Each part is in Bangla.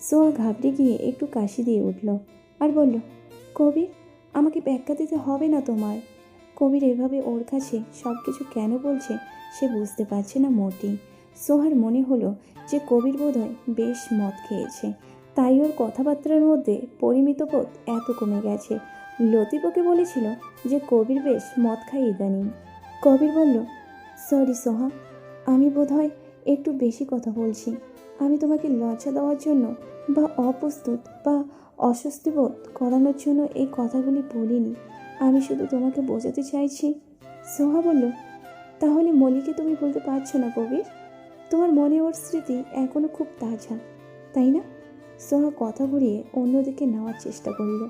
সোহা ঘাবড়ে গিয়ে একটু কাশি দিয়ে উঠল আর বলল কবির আমাকে ব্যাখ্যা দিতে হবে না তোমার। কবির এভাবে ওর কাছে সব কিছু কেন বলছে সে বুঝতে পারছে না মোটেই সোহার মনে হলো যে কবির বোধহয় বেশ মদ খেয়েছে। তাই ওর কথাবার্তার মধ্যে পরিমিত বোধ এত কমে গেছে। লতিফ ওকে বলেছিল যে কবির বেশ মদ খায় ইদানিং। কবির বলল, সরি সোহা, আমি বোধহয় একটু বেশি কথা বলছি। আমি তোমাকে লজ্জা দেওয়ার জন্য বা অপ্রস্তুত বা অস্বস্তিবোধ করানোর জন্য এই কথাগুলি বলিনি। আমি শুধু তোমাকে বোঝাতে চাইছি। সোহা বলল, তাহলে মলিকে তুমি বলতে পারছ না কবির তোমার মনে ওর স্মৃতি এখনও খুব তাজা, তাই না? সোহা কথা ঘুরিয়ে অন্যদিকে নেওয়ার চেষ্টা করল।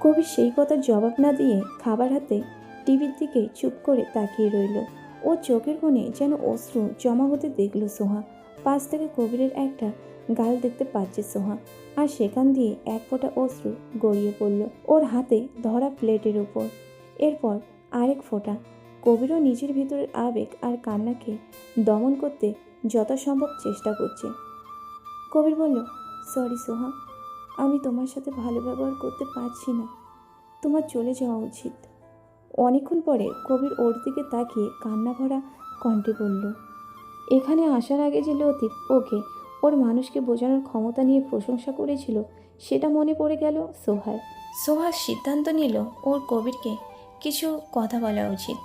কবির সেই কথার জবাব না দিয়ে খাবার হাতে টিভির দিকে চুপ করে তাকিয়ে রইল। ও চোখের কোণে যেন অশ্রু জমা হতে দেখল সোহা। পাশ থেকে কবিরের একটা গাল দেখতে পাচ্ছে সোহা। আর সেখান দিয়ে এক ফোঁটা অশ্রু গড়িয়ে পড়ল ওর হাতে ধরা প্লেটের উপর। এরপর আরেক ফোঁটা। কবিরও নিজের ভিতরের আবেগ আর কান্নাকে দমন করতে যথাসম্ভব চেষ্টা করছে। কবির বলল সরি সোহা, আমি তোমার সাথে ভালো ব্যবহার করতে পারছি না। তোমার চলে যাওয়া উচিত। অনেকক্ষণ পরে কবির ওর দিকে তাকিয়ে কান্না ভরা কণ্ঠে বলল এখানে আসার আগে যে লতিফ ওকে ওর মানুষকে বোঝানোর ক্ষমতা নিয়ে প্রশংসা করেছিল সেটা মনে পড়ে গেল সোহার। সোহার সিদ্ধান্ত নিল ওর কবিরকে কিছু কথা বলা উচিত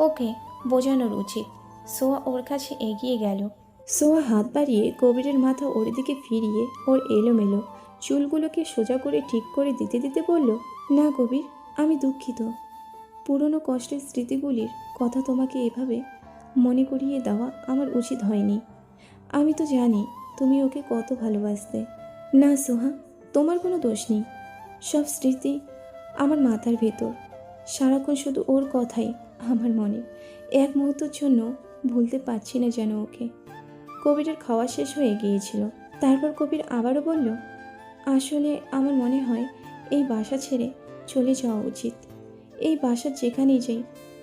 ওকে বোঝানোর উচিত। সোহা ওর কাছে এগিয়ে গেল। সোহা হাত বাড়িয়ে কবিরের মাথা ওর দিকে ফিরিয়ে ওর এলোমেলো চুলগুলোকে সোজা করে ঠিক করে দিতে দিতে বলল না কবির আমি দুঃখিত। পুরনো কষ্টের স্মৃতিগুলির কথা তোমাকে এভাবে মনে করিয়ে দেওয়া আমার উচিত হয়নি। আমি তো জানি তুমি ওকে কত ভালোবাসতে। না, সোহা, তোমার কোনো দোষ নেই। সব স্মৃতি আমার মাথার ভেতর। সারাক্ষণ শুধু ওর কথাই আমার মনে। এক মুহূর্তের জন্য ভুলতে পারছি না যেন ওকে। কবিরের খাওয়া শেষ হয়ে গিয়েছিল। তারপর কবির আবারও বলল, আসলে আমার মনে হয় এই বাসা ছেড়ে চলে যাওয়া উচিত। এই বাসার যেখানেই যাই,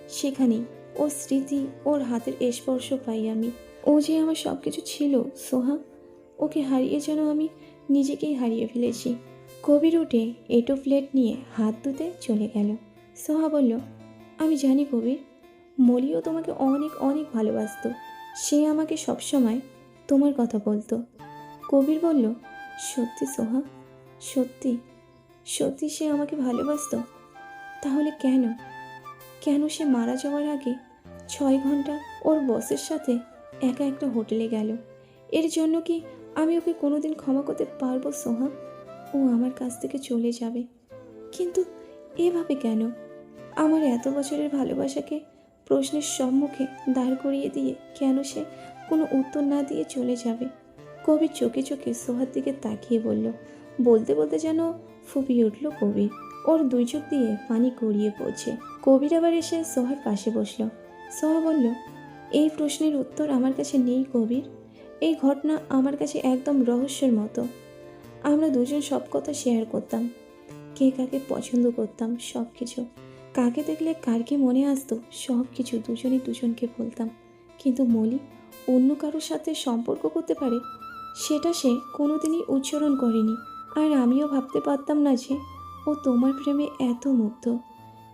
সেখানেই ওর স্মৃতি ওর হাতের স্পর্শ পাই আমি। ও যে আমার সব কিছু ছিল, সোহা, ওকে হারিয়ে যেন আমি নিজেকেই হারিয়ে ফেলেছি। কবির উঠে এটো প্লেট নিয়ে হাত ধুতে চলে গেল। সোহা বলল, আমি জানি কবির মলিও তোমাকে অনেক অনেক ভালোবাসতো। সে আমাকে সবসময় তোমার কথা বলতো। কবির বলল, সত্যি সোহা, সত্যি সত্যি সে আমাকে ভালোবাসতো? তাহলে কেন? কেন সে মারা যাওয়ার আগে ছয় ঘণ্টা ওর বসের সাথে একা একটা হোটেলে গেল? এর জন্য কি আমি ওকে কোনোদিন ক্ষমা করতে পারব সোহা ও আমার কাছ থেকে চলে যাবে। কিন্তু এভাবে কেন? আমার এত বছরের ভালোবাসাকে প্রশ্নের সম্মুখে দাঁড় করিয়ে দিয়ে কেন সে কোনো উত্তর না দিয়ে চলে যাবে? কবির চোখে চোখে সোহার দিকে তাকিয়ে বলল, বলতে বলতে যেন ফুপিয়ে উঠল কবির ওর দুই চোখ দিয়ে পানি গড়িয়ে পড়ছে। কবির আবার এসে সোহার পাশে বসল। সোহা বলল, এই প্রশ্নের উত্তর আমার কাছে নেই কবির। এই ঘটনা আমার কাছে একদম রহস্যের মতো। আমরা দুজন সব কথা শেয়ার করতাম। কে কাকে পছন্দ করতাম সব কিছু কাকে দেখলে কার কি মনে আসতো সব কিছু দুজনই দুজনকে বলতাম। কিন্তু মলি অন্য কারোর সাথে সম্পর্ক করতে পারে, সেটা সে কোনোদিনই উচ্চারণ করেনি। আর আমিও ভাবতে পারতাম না যে ও তোমার প্রেমে এত মুগ্ধ।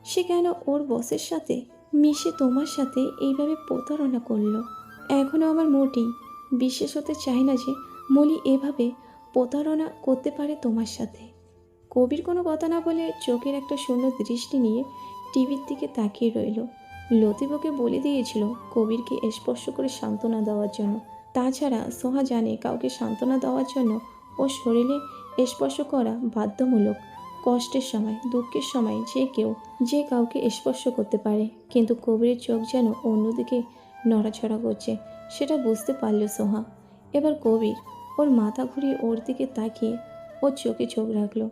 সে কেন ওর বসের সাথে মিশে তোমার সাথে এইভাবে প্রতারণা করল? এখনও আমার মোটেই বিশ্বাস হতে চায় না যে মলি এভাবে প্রতারণা করতে পারে তোমার সাথে। কবির কোনো কথা না বলে চোখের একটা সুন্দর দৃষ্টি নিয়ে টিভির দিকে তাকিয়ে রইল। লতিফকে বলে দিয়েছিল কবিরকে স্পর্শ করে সান্ত্বনা দেওয়ার জন্য। তাছাড়া সোহা জানে কাউকে সান্ত্বনা দেওয়ার জন্য ও শরীরে স্পর্শ করা বাধ্যমূলক। কষ্টের সময়, দুঃখের সময় যে কেউ, যে কাউকে স্পর্শ করতে পারে। কিন্তু কবিরের চোখ যেন অন্যদিকে নড়াচড়া করছে, সেটা বুঝতে পারল সোহা। এবার কবির ওর মাথা ঘুরিয়ে ওর দিকে তাকিয়ে ওর চোখে চোখ রাখল।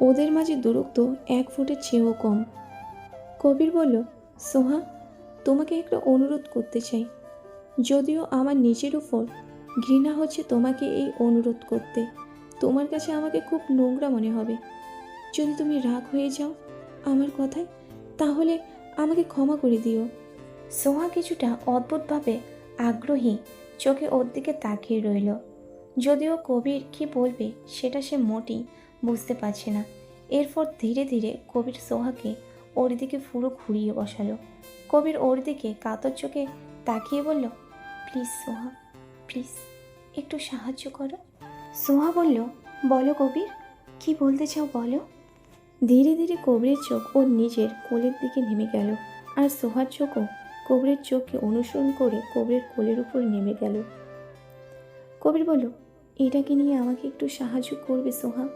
ওদের মাঝে দূরত্ব এক ফুটের চেয়েও কম। কবির বলল, সোহা, তোমাকে একটা অনুরোধ করতে চাই। যদিও আমার নিজের উপর ঘৃণা হচ্ছে তোমাকে এই অনুরোধ করতে, তোমার কাছে আমাকে খুব নোংরা মনে হবে। যদি তুমি রাগ হয়ে যাও আমার কথায়, তাহলে আমাকে ক্ষমা করে দিও। সোহা কিছুটা অদ্ভুতভাবে আগ্রহী চোখে ওর দিকে তাকিয়ে রইল। যদিও কবির কি বলবে সেটা সে মোটেই বুঝতে পারছে না। এরপর ধীরে ধীরে কবির সোহাকে ওর দিকে পুরো ঘুরিয়ে বসালো। কবির ওর দিকে কাতর চোখে তাকিয়ে বলল, প্লিজ সোহা, প্লিজ একটু সাহায্য করো। সোহা বলল, বলো কবির, কি বলতে চাও বলো? ধীরে ধীরে কবিরের চোখ ওর নিজের কোলের দিকে নেমে গেল। আর সোহার চোখও কবিরের চোখকে অনুসরণ করে কবিরের কোলের উপর নেমে গেল। কবির বলল, এটাকে নিয়ে আমাকে একটু সাহায্য করবে সোহা।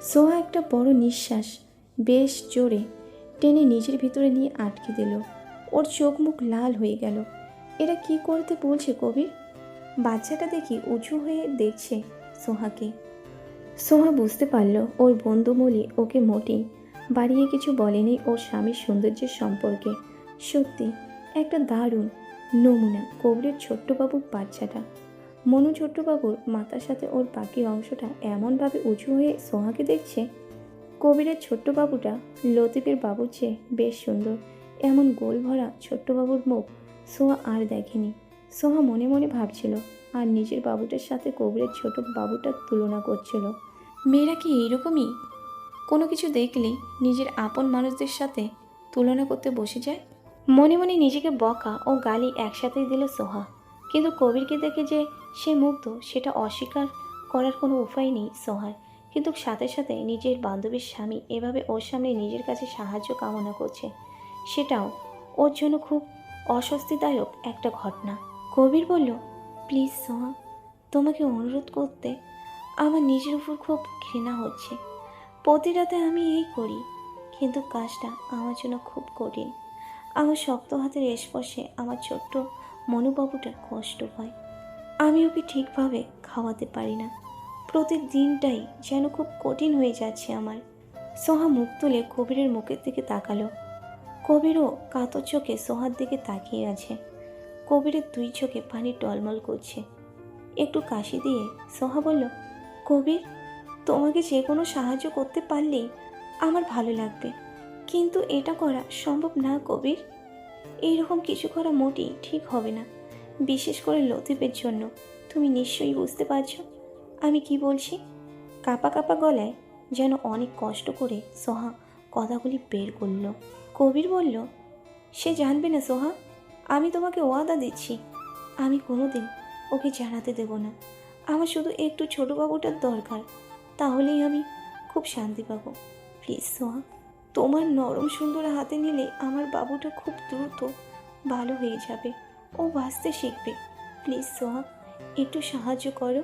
সোহা একটা বড় নিঃশ্বাস বেশ জোরে টেনে নিজের ভিতরে নিয়ে আটকে দিল। ওর চোখ মুখ লাল হয়ে গেল। এরা কি করতে বলছে কবির? বাচ্চাটা দেখি উঁচু হয়ে দেখছে সোহাকে। সোহা বুঝতে পারল ওর বন্ধু মলি ওকে মোটেই বাড়িয়ে কিছু বলেনি ওর স্বামীর সৌন্দর্যের সম্পর্কে। সত্যি, একটা দারুণ নমুনা কবরের ছোট্টবাবুর বাচ্চাটা। মনু ছোট্টবাবুর মাথার সাথে ওর বাকি অংশটা এমনভাবে উঁচু হয়ে সোহাকে দেখছে। কবিরের ছোট্ট বাবুটা লতিফের বাবুর চেয়ে বেশ সুন্দর। এমন গোল ভরা ছোট্ট বাবুর মুখ সোহা আর দেখেনি। সোহা মনে মনে ভাবছিল, আর নিজের বাবুটার সাথে কবিরের ছোট বাবুটার তুলনা করছিল। মেয়েরা কি এইরকমই? কোনো কিছু দেখলেই নিজের আপন মানুষদের সাথে তুলনা করতে বসে যায়? মনে মনে নিজেকে বকা ও গালি একসাথেই দিল সোহা। কিন্তু কবিরকে দেখে যে সে মুগ্ধ, সেটা অস্বীকার করার কোনো উপায় নেই সোহার। কিন্তু সাথে সাথে নিজের বান্ধবীর স্বামী এভাবে ওর সামনে নিজের কাছে সাহায্য কামনা করছে, সেটাও ওর জন্য খুব অস্বস্তিদায়ক একটা ঘটনা। কবির বলল, প্লিজ সোহা, তোমাকে অনুরোধ করতে আমার নিজের উপর খুব ঘৃণা হচ্ছে। প্রতি রাতে আমি এই করি, কিন্তু কাজটা আমার জন্য খুব কঠিন। আমার শক্ত হাতের স্পর্শে আমার ছোট্ট মনোবাবুটার কষ্ট হয়। আমি ওকে ঠিকভাবে খাওয়াতে পারি না। প্রতিদিনটাই যেন খুব কঠিন হয়ে যাচ্ছে আমার। সোহা মুখ তুলে কবিরের মুখের দিকে তাকালো। কবিরও কাতর চোখে সোহার দিকে তাকিয়ে আছে। কবিরের দুই চোখে পানি টলমল করছে। একটু কাশি দিয়ে সোহা বলল কবির, তোমাকে যে কোনো সাহায্য করতে পারলেই আমার ভালো লাগবে। কিন্তু এটা করা সম্ভব না কবির। এইরকম কিছু করা মোটেই ঠিক হবে না, বিশেষ করে লতিফের জন্য। তুমি নিশ্চয়ই বুঝতে পারছ আমি কি বলছি? কাপা কাপা গলায় যেন অনেক কষ্ট করে সোহা কথাগুলি বের করল। কবির বলল, সে জানবে না সোহা, আমি তোমাকে ওয়াদা দিচ্ছি। আমি কোনোদিন ওকে জানাতে দেব না। আমার শুধু একটু ছোট বাবুটার দরকার। তাহলেই আমি খুব শান্তি পাবো। প্লিজ, সোহা, তোমার নরম সুন্দর হাতে নিলে আমার বাবুটা খুব দ্রুত ভালো হয়ে যাবে। ও বাঁচতে শিখবে। প্লিজ, সোহা, একটু সাহায্য করো।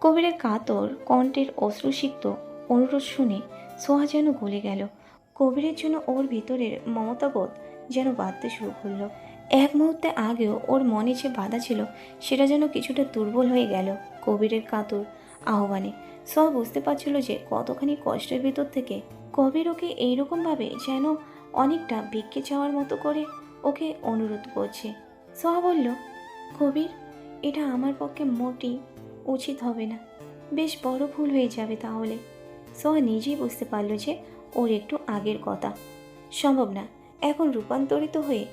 কবিরের কাতর কণ্ঠের অশ্রুসিক্ত অনুরোধ শুনে সোহা যেন গলে গেল। কবিরের জন্য ওর ভিতরের মমতাবোধ যেন বাঁধতে শুরু করল। এক মুহূর্তে আগেও ওর মনে যে বাধা ছিল, সেটা যেন কিছুটা দুর্বল হয়ে গেল। কবিরের কাতর আহ্বানে। সোহা বুঝতে পারছিল যে কতখানি কষ্টের ভিতর থেকে কবির ওকে এইরকমভাবে যেন অনেকটা ভিক্ষে চাওয়ার মতো করে ওকে অনুরোধ করছে। সোহা বলল, কবির, এটা আমার পক্ষে মোটেই উচিত হবে না। বেশ বড় ভুল হয়ে যাবে তাহলে। সোহা নিজেই বুঝতে পারল যে ওর একটু আগের কথা। সম্ভব না। এখন রূপান্তরিত হয়ে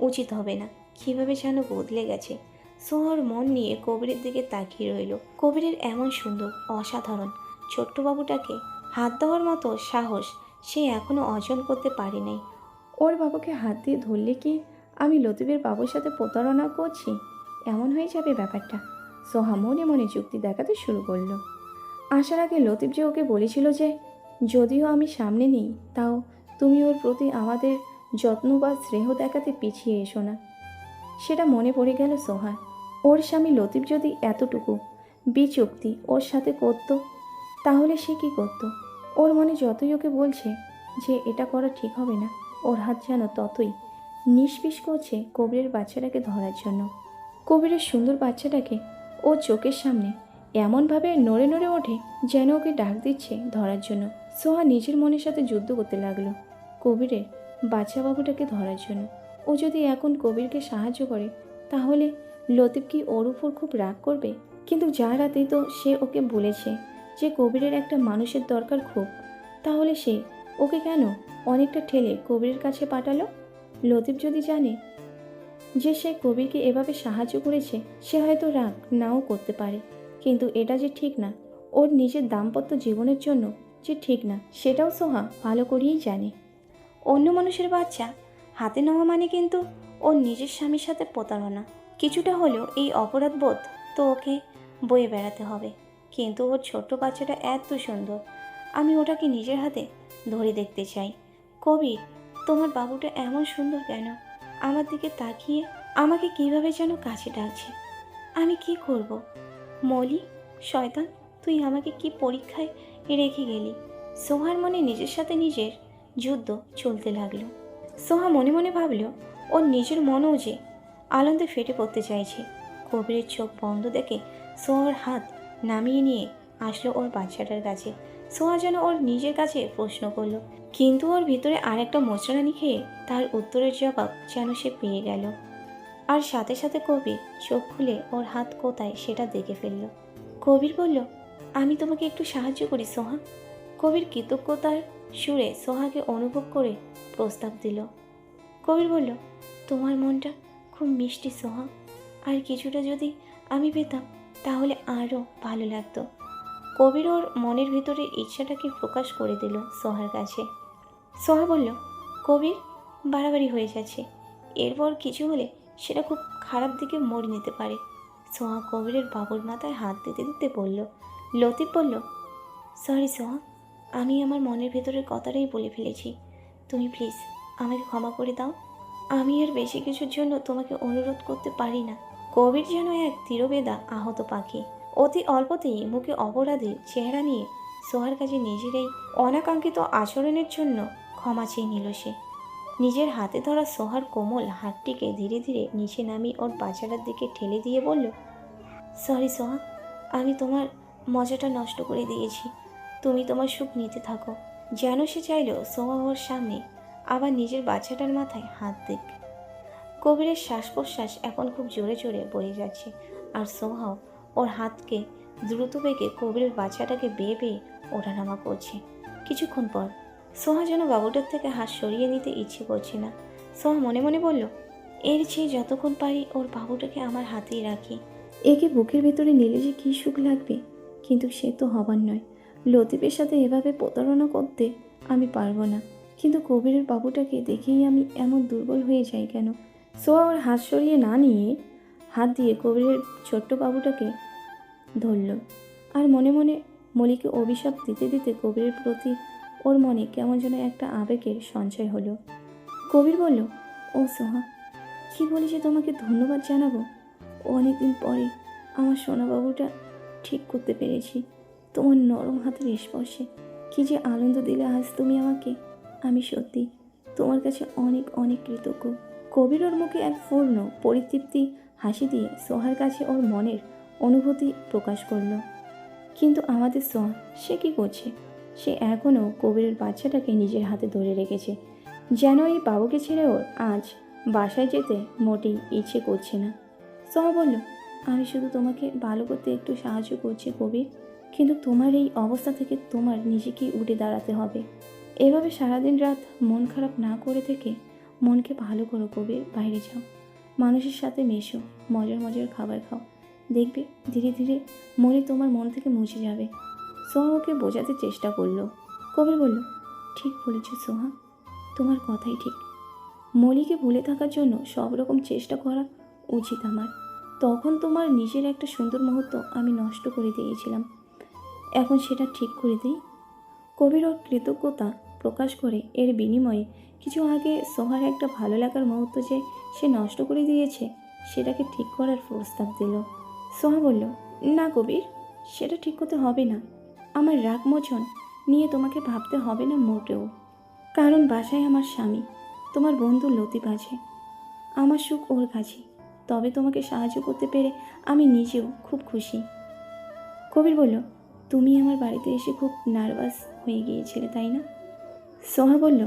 উচিত হবে না। কীভাবে যেন বদলে গেছে। সোহার মন নিয়ে কবিরের দিকে তাকিয়ে রইল। কবিরের এমন সুন্দর, অসাধারণ ছোট্ট বাবুটাকে হাত দেওয়ার মতো সাহস সে এখনও অর্জন করতে পারে নাই। ওর বাবুকে হাত দিয়ে ধরলে কি আমি লতিফের বাবুর সাথে প্রতারণা করছি? এমন হয়ে যাবে ব্যাপারটা। সোহা মনে মনে যুক্তি দেখাতে শুরু করল। আসার আগে লতিফ যে ওকে বলেছিল যে, যদিও আমি সামনে নেই, তাও তুমি ওর প্রতি আমাদের যত্ন বা স্নেহ দেখাতে পিছিয়ে এসো না। সেটা মনে পড়ে গেল সোহার। ওর স্বামী লতিফ যদি এতটুকু বিচুক্তি ওর সাথে করতো, তাহলে সে কি করতো? ওর মনে যতই ওকে বলছে যে এটা করা ঠিক হবে না, ওর হাত যেন ততই নিষ্পিস করছে কবিরের বাচ্চাটাকে ধরার জন্য। কবিরের সুন্দর বাচ্চাটাকে ও চোখের সামনে এমনভাবে নড়ে নড়ে ওঠে যেন ওকে ডাক দিচ্ছে ধরার জন্য। সোহা নিজের মনের সাথে যুদ্ধ করতে লাগল কবিরের বাচ্চা বাবুটাকে ধরার জন্য। ও যদি এখন কবিরকে সাহায্য করে, তাহলে লতিফ কি ওর উপর খুব রাগ করবে? কিন্তু যা রাতে তো সে ওকে বলেছে যে কবিরের একটা মানুষের দরকার খুব, তাহলে সে ওকে কেন অনেকটা ঠেলে কবিরের কাছে পাঠালো? লতিফ যদি জানে যে সে কবিরকে এভাবে সাহায্য করেছে, সে হয়তো রাগ নাও করতে পারে। কিন্তু এটা যে ঠিক না, ওর নিজের দাম্পত্য জীবনের জন্য যে ঠিক না, সেটাও সোহা ভালো করেই জানে। অন্য মানুষের বাচ্চা হাতে নেওয়া মানে কিন্তু ওর নিজের স্বামীর সাথে প্রতারণা। কিছুটা হলেও এই অপরাধবোধ তো ওকে বয়ে বেড়াতে হবে। কিন্তু ওর ছোট্ট বাচ্চাটা এত সুন্দর। আমি ওটাকে নিজের হাতে ধরে দেখতে চাই। কবির, তোমার বাবুটা এমন সুন্দর কেন? আমার দিকে তাকিয়ে আমাকে কীভাবে যেন কাছে ডাকছে। আমি কি করব? মলি, শয়তান, তুই আমাকে কি পরীক্ষায় রেখে গেলি? সোহার মনে নিজের সাথে নিজের যুদ্ধ চলতে লাগল। সোহা মনে মনে ভাবল, ওর নিজের মনও যে আনন্দে ফেটে পড়তে চাইছে। কবিরের চোখ বন্ধ দেখে সোহার হাত নামিয়ে নিয়ে আসলো ওর বাচ্চাটার কাছে। সোহা যেন ওর নিজের কাছে প্রশ্ন করল, কিন্তু ওর ভিতরে আরেকটা মোচড়ানি খেয়ে তার উত্তরের জবাব যেন সে পেয়ে গেল? আর সাথে সাথে কবির চোখ খুলে ওর হাত কোথায় সেটা দেখে ফেলল। কবির বলল, আমি তোমাকে একটু সাহায্য করি সোহা। কবির কৃতজ্ঞতার সুরে সোহাকে অনুভব করে প্রস্তাব দিল। কবির বলল, তোমার মনটা খুব মিষ্টি সোহা আর কিছুটা যদি আমি পেতাম, তাহলে আরও ভালো লাগতো। কবির ওর মনের ভিতরের ইচ্ছাটাকে প্রকাশ করে দিল সোহার কাছে। সোহা বলল, কবির, বাড়াবাড়ি হয়ে যাচ্ছে। এরপর কিছু হলে সেটা খুব খারাপ দিকে মোড় নিতে পারে। সোহা কবিরের বাবুর মাথায় হাত দিতে দিতে বলল। লতিফ বলল, সরি সোহা, আমি আমার মনের ভেতরের কথাটাই বলে ফেলেছি। তুমি প্লিজ আমাকে ক্ষমা করে দাও। আমি আর বেশি কিছুর জন্য তোমাকে অনুরোধ করতে পারি না। কবির যেন এক তীরবেদা আহত পাখি। অতি অল্পতেই মুখে অপরাধের চেহারা নিয়ে সোহার কাছে নিজের এই অনাকাঙ্ক্ষিত আচরণের জন্য ক্ষমা চেয়ে নিল সে। নিজের হাতে ধরা সোহার কোমল হাতটিকে ধীরে ধীরে নিচে নামিয়ে ওর বাচ্চাটার দিকে ঠেলে দিয়ে বলল সরি সোহা, আমি তোমার মজাটা নষ্ট করে দিয়েছি। তুমি তোমার সুখ নিতে থাকো। যেন সে চাইল সোহা ওর সামনে আবার নিজের বাচ্চাটার মাথায় হাত দিক কবিরের শ্বাস প্রশ্বাস এখন খুব জোরে জোরে বয়ে যাচ্ছে আর সোহাও ওর হাতকে দ্রুত বেগে কবিরের বাচ্চাটাকে বেয়ে বেয়ে ওঠানামা করছে। কিছুক্ষণ পর সোহা যেন বাবুটার থেকে হাত সরিয়ে নিতে ইচ্ছে করছে না। সোহা মনে মনে বলল, এর চেয়ে যতক্ষণ পারি ওর বাবুটাকে আমার হাতেই রাখি। একে বুকের ভেতরে নিলে যে কী সুখ লাগবে, কিন্তু সে তো হবার নয়। লতিফের সাথে এভাবে প্রতারণা করতে আমি পারব না। কিন্তু কবিরের বাবুটাকে দেখেই আমি এমন দুর্বল হয়ে যাই কেন? সোয়া ওর হাত সরিয়ে না নিয়ে হাত দিয়ে কবিরের ছোট্ট বাবুটাকে ধরল। আর মনে মনে মলিকে অভিশাপ দিতে দিতে কবিরের প্রতি ওর মনে কেমন যেন একটা আবেগের সঞ্চয় হলো। কবির বলল, ও সোহা, কী বলি যে তোমাকে ধন্যবাদ জানাব? অনেকদিন পরে আমার সোনাবাবুটা ঠিক করতে পেরেছি। তোমার নরম হাতের স্পর্শে কী যে আনন্দ দিলে আজ তুমি আমাকে আমি সত্যি তোমার কাছে অনেক অনেক কৃতজ্ঞ। কবির ওর মুখে এক পূর্ণ পরিতৃপ্তি হাসি দিয়ে সোহার কাছে ওর মনের অনুভূতি প্রকাশ করল। কিন্তু আমাদের সোহা, সে কি করছে? সে এখনও কবিরের বাচ্চাটাকে নিজের হাতে ধরে রেখেছে। যেন এই বাবুকে ছেড়ে ওর আজ বাসায় যেতে মোটেই ইচ্ছে করছে না। সোহা বলল, আমি শুধু তোমাকে ভালো করতে একটু সাহায্য করছি কবির, কিন্তু তোমার এই অবস্থা থেকে তোমার নিজেকেই উঠে দাঁড়াতে হবে। এভাবে সারাদিন রাত মন খারাপ না করে থেকে মনকে ভালো করো কবির বাইরে যাও। মানুষের সাথে মেশো, মজার মজার খাবার খাও। দেখবে ধীরে ধীরে মনে তোমার মন থেকে মুছে যাবে। সোহা ওকে বোঝাতে চেষ্টা করল। কবির বলল, ঠিক বলেছ সোহা, তোমার কথাই ঠিক। মলিকে ভুলে থাকার জন্য সব রকম চেষ্টা করা উচিত আমার। তখন তোমার নিজের একটা সুন্দর মুহূর্ত আমি নষ্ট করে দিয়েছিলাম। এখন সেটা ঠিক করে দিই। কবির ওর কৃতজ্ঞতা প্রকাশ করে এর বিনিময়ে কিছু আগে সোহার একটা ভালো লাগার মুহূর্ত যে সে নষ্ট করে দিয়েছে, সেটাকে ঠিক করার প্রস্তাব দিল। সোহা বলল, না কবির, সেটা ঠিক করতে হবে না। আমার রাগ মোচন নিয়ে তোমাকে ভাবতে হবে না মোটেও। কারণ বাসায় আমার স্বামী, তোমার বন্ধু লতিফ আছে। আমার সুখ ওর কাছে। তবে তোমাকে সাহায্য করতে পেরে আমি নিজেও খুব খুশি। কবির বলল, তুমি আমার বাড়িতে এসে খুব নার্ভাস হয়ে গিয়েছিলে, তাই না? সোহা বলল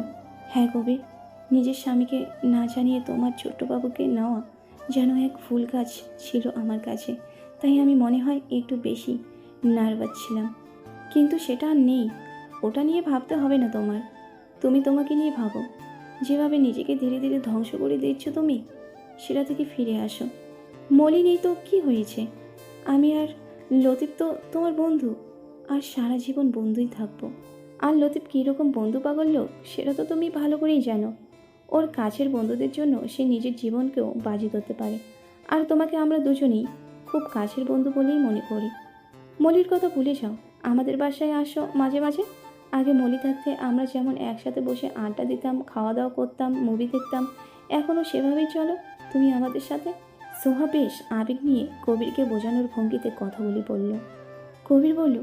হ্যাঁ কবির, নিজের স্বামীকে না জানিয়ে তোমার ছোট্ট বাবুকে নেওয়া যেন এক ফুল গাছ ছিল আমার কাছে, তাই আমি মনে হয় একটু বেশি নার্ভাস ছিলাম। কিন্তু সেটা আর নেই, ওটা নিয়ে ভাবতে হবে না তোমার। তুমি তোমাকে নিয়ে ভাবো, যেভাবে নিজেকে ধীরে ধীরে ধ্বংস করে দিচ্ছ তুমি, সেটা থেকে ফিরে আসো। মলি নেই তো কি হয়েছে? আমি আর লতিফ তো তোমার বন্ধু, আর সারা জীবন বন্ধুই থাকব। আর লতিফ কীরকম বন্ধু পাগল লোক, সেটা তো তুমি ভালো করেই জানো। ওর কাছের বন্ধুদের জন্য সে নিজের জীবনকেও বাজি করতে পারে। আর তোমাকে আমরা দুজনেই খুব কাছের বন্ধু বলেই মনে করি। মলির কথা ভুলে যাও, আমাদের বাসায় আসো মাঝে মাঝে। আগে মলি থাকতে আমরা যেমন একসাথে বসে আড্ডা দিতাম খাওয়া দাওয়া করতাম মুভি দেখতাম এখনও সেভাবেই চলো। তুমি আমাদের সাথে? সোহা বেশ আবেগ নিয়ে কবিরকে বোঝানোর ভঙ্গিতে কথাগুলি বলল। কবির বলল,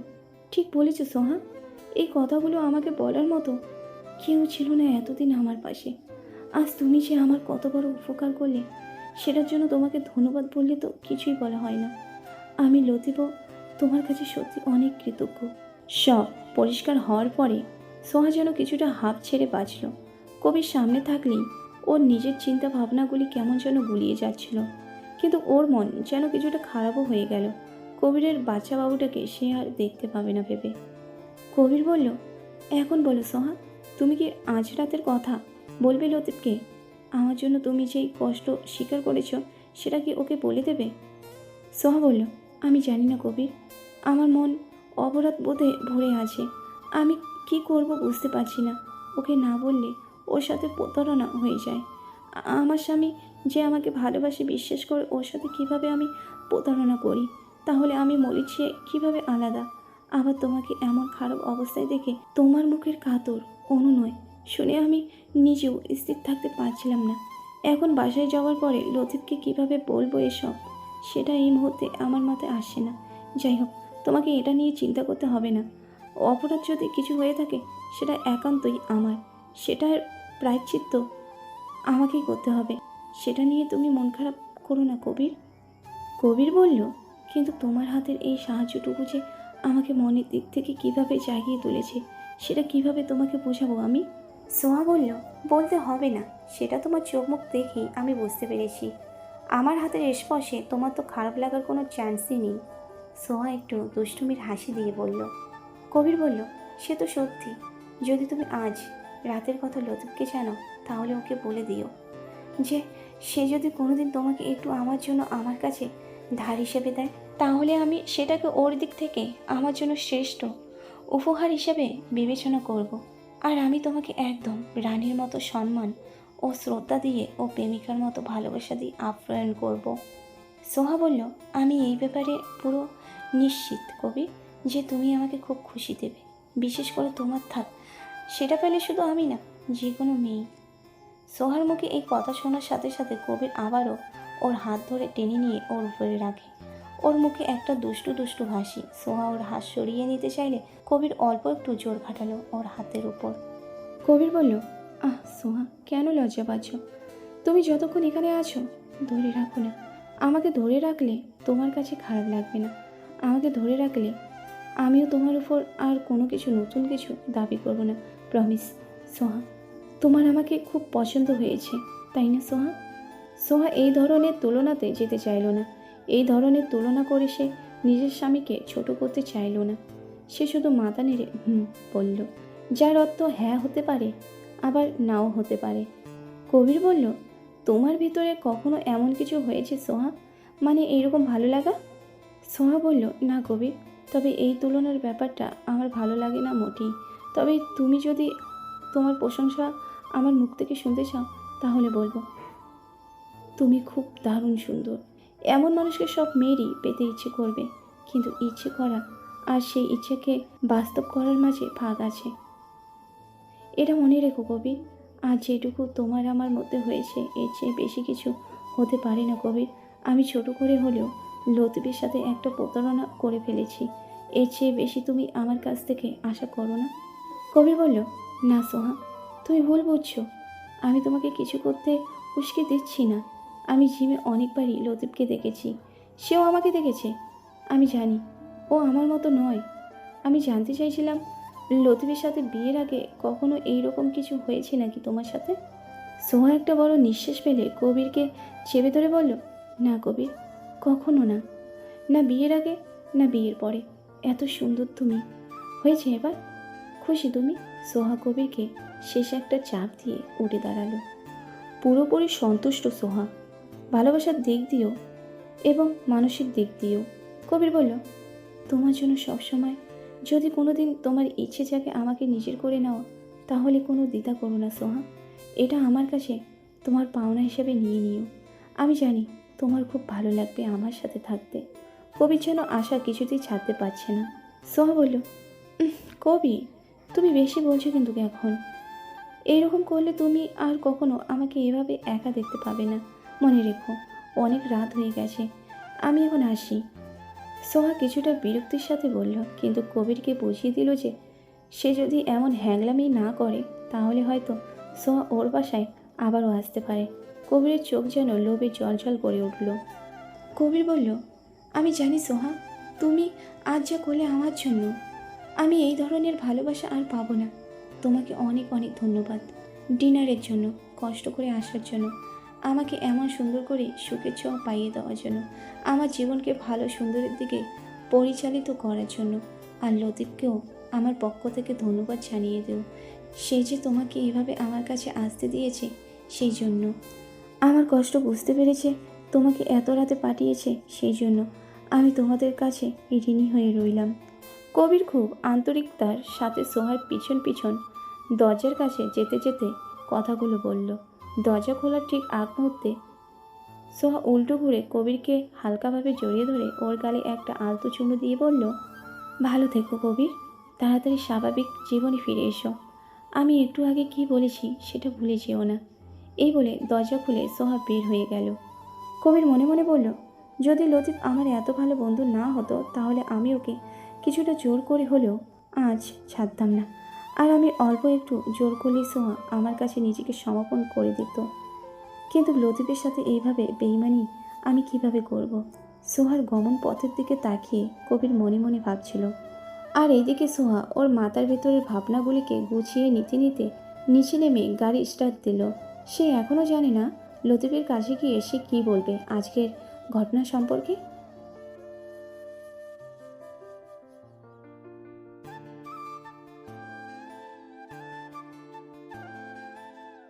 ঠিক বলেছ সোহা। এই কথাগুলো আমাকে বলার মতো কেউ ছিল না এতদিন আমার পাশে। আজ তুমি যে আমার কত বড় উপকার করলে, সেটার জন্য তোমাকে ধন্যবাদ বললে তো কিছুই বলা হয় না। আমি লতিব তোমার কাছে সত্যি অনেক কৃতজ্ঞ। সব পরিষ্কার হওয়ার পরে সোহা যেন কিছুটা হাফ ছেড়ে বাঁচল। কবির সামনে থাকলেই ওর নিজের চিন্তা ভাবনাগুলি কেমন যেন গুলিয়ে যাচ্ছিল। কিন্তু ওর মন যেন কিছুটা খারাপও হয়ে গেল। কবিরের বাচ্চা বাবুটাকে সে আর দেখতে পাবে না ভেবে। কবির বলল, এখন বলো সোহা, তুমি কি আজ রাতের কথা? বলবে লতিফকে, আমার জন্য তুমি যেই কষ্ট স্বীকার করেছ, সেটা কি ওকে বলে দেবে? সোহা বলল, আমি জানি না কবির, আমার মন অপরাধ বোধে ভরে আছে। আমি কি করব বুঝতে পারছি না। ওকে না বললে ওর সাথে প্রতারণা হয়ে যায়। আমার স্বামী যে আমাকে ভালোবাসে, বিশ্বাস করে ওর সাথে কীভাবে আমি প্রতারণা করি? তাহলে আমি মরির চেয়ে কীভাবে আলাদা? আবার তোমাকে এমন খারাপ অবস্থায় দেখে তোমার মুখের কাতর অনুনয় শুনে আমি নিজেও স্থির থাকতে পারছিলাম না। এখন বাসায় যাওয়ার পরে লতিফকে কীভাবে বলব এসব? সেটা এই মুহূর্তে আমার মাথায় আসে না। যাই হোক, তোমাকে এটা নিয়ে চিন্তা করতে হবে না। অপরাধ যদি কিছু হয়ে থাকে, সেটা একান্তই আমার। সেটার প্রায়শ্চিত্ত আমাকেই করতে হবে। সেটা নিয়ে তুমি মন খারাপ করো না, কবির। কবির বলল, কিন্তু তোমার হাতের এই সাহায্যটুকু যে আমাকে মনের দিক থেকে কীভাবে জাগিয়ে তুলেছে, সেটা কীভাবে তোমাকে বোঝাবো আমি? সোয়া বলল, বলতে হবে না, সেটা তোমার চোখ মুখ দেখেই আমি বুঝতে পেরেছি। আমার হাতের স্পর্শে তোমার তো খারাপ লাগার কোনো চান্সই নেই। সোয়া একটু দুষ্টুমির হাসি দিয়ে বলল, কবির বলল, সে তো সত্যি। যদি তুমি আজ রাতের কথা লতিফকে জানো, তাহলে ওকে বলে দিও। যে, সে যদি কোনোদিন তোমাকে একটু আমার জন্য আমার কাছে ধার হিসেবে দেয় তাহলে আমি সেটাকে ওর দিক থেকে আমার জন্য শ্রেষ্ঠ উপহার হিসেবে বিবেচনা করব। আর আমি তোমাকে একদম রানীর মতো সম্মান ও শ্রদ্ধা দিয়ে ও প্রেমিকার মতো ভালোবাসা দিয়ে আপ্যায়ন করব। সোহা বলল, আমি এই ব্যাপারে পুরো নিশ্চিত কবি যে তুমি আমাকে খুব খুশি দেবে বিশেষ করে তোমার থাক, সেটা পেলে শুধু আমি না, যে কোনো মেয়ে সোহার মুখে এই কথা শোনার সাথে সাথে কবির আবারও ওর হাত ধরে টেনে নিয়ে ওর উপরে রাখে ওর মুখে একটা দুষ্টু দুষ্টু হাসি। সোহা ওর হাত সরিয়ে নিতে চাইলে কবির অল্প একটু জোর খাটালো ওর হাতের উপর। কবির বলল, আহ, সোহা, কেন লজ্জা পাচ্ছ? তুমি যতক্ষণ এখানে আছো, ধরে রাখো না। আমাকে ধরে রাখলে তোমার কাছে খারাপ লাগবে না। আমাকে ধরে রাখলে আমিও তোমার উপর আর কোনো কিছু, নতুন কিছু দাবি করব না প্রমিস সোহা। তোমার আমাকে খুব পছন্দ হয়েছে, তাই না, সোহা? সোহা এই ধরনের তুলনাতে যেতে চাইলো না। এই ধরনের তুলনা করে সে নিজের স্বামীকে ছোট করতে চাইলো না। সে শুধু মাথা নেড়ে হুম বলল যার অর্থ হ্যাঁ হতে পারে, আবার নাও হতে পারে। কবির বলল, তোমার ভিতরে কখনো এমন কিছু হয়েছে সোহা? মানে এইরকম ভালো লাগা? সোহা বলল, না কবির তবে এই তুলনার ব্যাপারটা আমার ভালো লাগে না মোটেই। তবে তুমি যদি তোমার প্রশংসা আমার মুখ থেকে শুনতে চাও, তাহলে বলব, তুমি খুব দারুণ সুন্দর। এমন মানুষকে সব মেয়েরই পেতে ইচ্ছে করবে। কিন্তু ইচ্ছে করা আর সেই ইচ্ছেকে বাস্তব করার মাঝে ভাগ আছে। এটা মনে রেখো কবি, আর যেটুকু তোমার আমার মধ্যে হয়েছে, এর চেয়ে বেশি কিছু হতে পারে না কবির আমি ছোট করে হলেও লতিফের সাথে একটা প্রতারণা করে ফেলেছি। এর চেয়ে বেশি তুমি আমার কাছ থেকে আশা করো না। কবির বলল, না সোহা, তুমি ভুল বুঝছ। আমি তোমাকে কিছু করতে উস্কে দিচ্ছি না। আমি জিমে অনেকবারই লতিফকে দেখেছি। সেও আমাকে দেখেছে। আমি জানি, ও আমার মতো নয়। আমি জানতে চাইছিলাম, লতিফের সাথে বিয়ের আগে কখনো এই রকম কিছু হয়েছে নাকি তোমার সাথে? সোহা একটা বড় নিঃশ্বাস পেলে কবিরকে চেপে ধরে বলল, না কবির, কখনো না। না বিয়ের আগে, না বিয়ের পরে। এত সুন্দর তুমি। হয়েছে এবার? খুশি তুমি? সোহা কবিরকে শেষ একটা চাপ দিয়ে উঠে দাঁড়াল। পুরোপুরি সন্তুষ্ট সোহা। ভালোবাসার দিক দিয়েও এবং মানসিক দিক দিয়েও। কবির বলল তোমার জন্য সবসময় যদি কোনো দিন তোমার ইচ্ছে জাগে আমাকে নিজের করে নাও তাহলে কোনো দ্বিধা করো না সোহা। এটা আমার কাছে তোমার পাওনা হিসেবে নিয়ে নিও। আমি জানি তোমার খুব ভালো লাগবে আমার সাথে থাকতে। কবির যেন আশা কিছুতেই ছাড়তে পারছে না। সোহা বলল "উম, কবি তুমি বেশি বলছো কিন্তু এখন। এইরকম করলে তুমি আর কখনো আমাকে এভাবে একা দেখতে পাবে না। মনে রেখো, অনেক রাত হয়ে গেছে। আমি এখন আসি। সোহা কিছুটা বিরক্তির সাথে বলল, কিন্তু কবিরকে বুঝিয়ে দিল যে, সে যদি এমন হ্যাংলামি না করে, তাহলে হয়তো সোহা ওর বাসায় আবারও আসতে পারে। কবিরের চোখ যেন লোভে জলজল করে উঠল। কবির বলল, আমি জানি সোহা, তুমি আজ যা করলে আমার জন্য, আমি এই ধরনের ভালোবাসা আর পাবো না। তোমাকে অনেক অনেক ধন্যবাদ। ডিনারের জন্য, কষ্ট করে আসার জন্য। আমাকে এমন সুন্দর করে সুখের ছোঁয়া পাইয়ে দেওয়ার জন্য, আমার জীবনকে ভালো সুন্দরের দিকে পরিচালিত করার জন্য আর লতিফকেও আমার পক্ষ থেকে ধন্যবাদ জানিয়ে দেও সে যে তোমাকে এভাবে আমার কাছে আসতে দিয়েছে, সেই জন্য। আমার কষ্ট বুঝতে পেরেছে, তোমাকে এত রাতে পাঠিয়েছে, সেই জন্য। আমি তোমাদের কাছে ঋণী হয়ে রইলাম। কবির খুব আন্তরিকতার সাথে সোহার পিছন পিছন দরজার কাছে যেতে যেতে কথাগুলো বলল দরজা খোলার ঠিক আগ মুহূর্তে সোহা উল্টো ঘুরে কবিরকে হালকাভাবে জড়িয়ে ধরে ওর গালে একটা আলতো চুমু দিয়ে বলল, ভালো থেকো কবির, তাড়াতাড়ি স্বাভাবিক জীবনে ফিরে এসো। আমি একটু আগে কি বলেছি সেটা ভুলে যেও না। এই বলে দরজা খুলে সোহা বের হয়ে গেল। কবির মনে মনে বলল, যদি লতিফ আমার এত ভালো বন্ধু না হতো, তাহলে আমি ওকে কিছুটা জোর করে হলেও আজ ছাড়তাম না। আর আমি অল্প একটু জোর করলেই সোহা আমার কাছে নিজেকে সমর্পণ করে দিত। কিন্তু লতিফের সাথে এইভাবে বেইমানি আমি কীভাবে করব। সোহার গমন পথের দিকে তাকিয়ে কবির মনে মনে ভাবছিল। আর এইদিকে সোহা ওর মাথার ভেতরের ভাবনাগুলিকে গুছিয়ে নিতে নিতে নিচে নেমে গাড়ি স্টার্ট দিল। সে এখনও জানে না লতিফের কাছে গিয়ে সে কী বলবে আজকের ঘটনা সম্পর্কে।